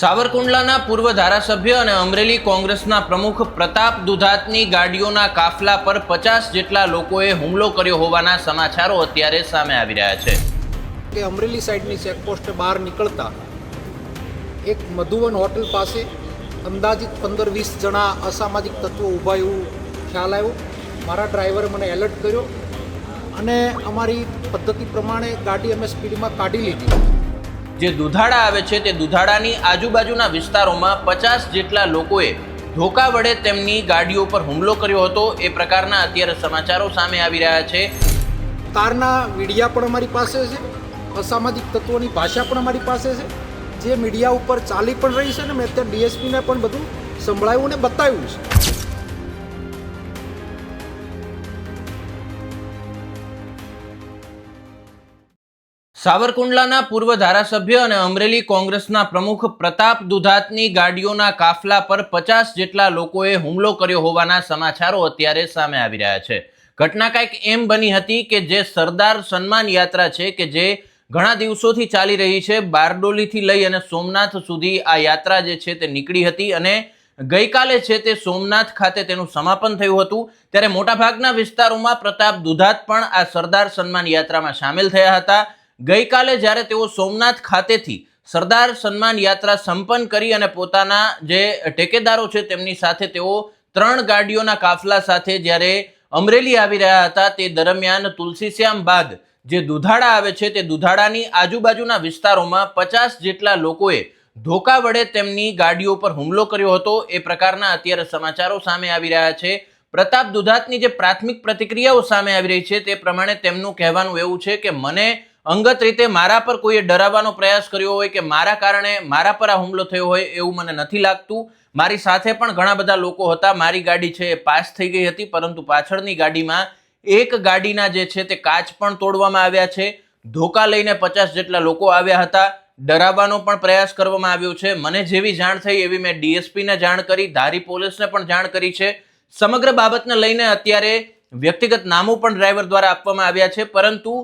સાવરકુંડલાના પૂર્વ ધારાસભ્ય અને અમરેલી કોંગ્રેસના પ્રમુખ પ્રતાપ દુધાતની ગાડીઓના કાફલા પર પચાસ જેટલા લોકોએ હુમલો કર્યો હોવાના સમાચારો અત્યારે સામે આવી રહ્યા છે. કે અમરેલી સાઈડની ચેકપોસ્ટ બહાર નીકળતા એક મધુવન હોટલ પાસે અંદાજિત પંદર વીસ જણા અસામાજિક તત્વો ઊભા એવું ખ્યાલ આવ્યો. મારા ડ્રાઈવરે મને એલર્ટ કર્યો અને અમારી પદ્ધતિ પ્રમાણે ગાડી અમે સ્પીડમાં કાઢી લીધી. જે દુધાડા આવે છે તે દુધાડાની આજુબાજુના વિસ્તારોમાં પચાસ જેટલા લોકોએ ધોકા વડે તેમની ગાડીઓ પર હુમલો કર્યો હતો. એ પ્રકારના અત્યારે સમાચારો સામે આવી રહ્યા છે. કારના મીડિયા પણ અમારી પાસે છે. અસામાજિક તત્વોની ભાષા પણ અમારી પાસે છે. જે મીડિયા ઉપર ચાલી પણ રહી છે ને, મેં અત્યારે ડીએસપીને પણ બધું સંભળાયું ને બતાવ્યું છે. સાવરકુંડલાના પૂર્વ ધારાસભ્ય અને અમરેલી કોંગ્રેસના પ્રમુખ પ્રતાપ દુધાતની ગાડીઓના કાફલા પર પચાસ જેટલા લોકોએ હુમલો કર્યો હોવાના સમાચારો અત્યારે સામે આવી રહ્યા છે. ઘટના કંઈક એમ બની હતી કે જે સરદાર સન્માન યાત્રા છે કે જે ઘણા દિવસોથી ચાલી રહી છે, બારડોલીથી લઈ અને સોમનાથ સુધી આ યાત્રા જે છે તે નીકળી હતી અને ગઈકાલે છે તે સોમનાથ ખાતે તેનું સમાપન થયું હતું. ત્યારે મોટાભાગના વિસ્તારોમાં પ્રતાપ દુધાત પણ આ સરદાર સન્માન યાત્રામાં સામેલ થયા હતા. ગઈકાલે જ્યારે તેઓ સોમનાથ ખાતેથી સરદાર સન્માન યાત્રા સંપન્ન કરી અને પોતાના જે ટેકેદારો છે તેમની સાથે તેઓ ત્રણ ગાડીઓના કાફલા સાથે જ્યારે અમરેલી આવી રહ્યા હતા, તે દરમિયાન તુલસીશ્યામ બાદ જે દુધાડા આવે છે, તે દુધાડાની આજુબાજુના વિસ્તારોમાં પચાસ જેટલા લોકોએ ધોકા વડે તેમની ગાડીઓ પર હુમલો કર્યો હતો. એ પ્રકારના અત્યારે સમાચારો સામે આવી રહ્યા છે. પ્રતાપ દુધાતની જે પ્રાથમિક પ્રતિક્રિયાઓ સામે આવી રહી છે, તે પ્રમાણે તેમનું કહેવાનું એવું છે કે, મને અંગત રીતે મારા પર કોઈએ ડરાવવાનો પ્રયાસ કર્યો હોય કે મારા કારણે મારા પર આ હુમલો થયો હોય એવું મને નથી લાગતું. મારી સાથે પણ ઘણા બધા લોકો હતા. મારી ગાડી છે એ પાસ થઈ ગઈ હતી, પરંતુ પાછળની ગાડીમાં એક ગાડીના જે છે તે કાચ પણ તોડવામાં આવ્યા છે. ધોકા લઈને પચાસ જેટલા લોકો આવ્યા હતા. ડરાવવાનો પણ પ્રયાસ કરવામાં આવ્યો છે. મને જેવી જાણ થઈ એવી મેં ડીએસપીને જાણ કરી, ધારી પોલીસને પણ જાણ કરી છે. સમગ્ર બાબતને લઈને અત્યારે વ્યક્તિગત નામો પણ ડ્રાઈવર દ્વારા આપવામાં આવ્યા છે, પરંતુ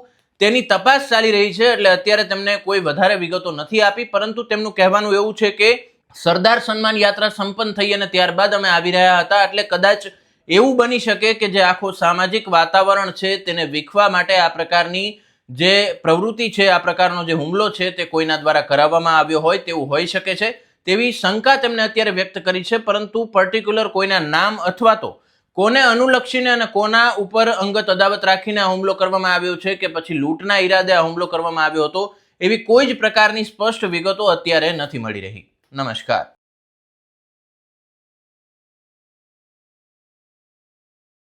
તેની તપાસ ચાલી રહી છે એટલે અત્યારે તેમને કોઈ વધારે વિગતો નથી આપી, પરંતુ તેમનું કહેવાનું એવું છે કે સરદાર સન્માન યાત્રા સંપન્ન થઈ અને ત્યારબાદ અમે આવી રહ્યા હતા, એટલે કદાચ એવું બની શકે કે જે આખો સામાજિક વાતાવરણ છે તેને વીખવા માટે આ પ્રકારની જે પ્રવૃત્તિ છે, આ પ્રકારનો જે હુમલો છે તે કોઈના દ્વારા કરાવવામાં આવ્યો હોય તેવું હોઈ શકે છે. તેવી શંકા તેમને અત્યારે વ્યક્ત કરી છે, પરંતુ પર્ટિક્યુલર કોઈના નામ અથવા તો કોને અનુલક્ષીને અને કોના ઉપર અંગત અદાવત રાખીને આ હુમલો કરવામાં આવ્યો છે કે પછી લૂંટના ઈરાદે આ હુમલો કરવામાં આવ્યો હતો, એવી કોઈ જ પ્રકારની સ્પષ્ટ વિગતો અત્યારે નથી મળી રહી. નમસ્કાર.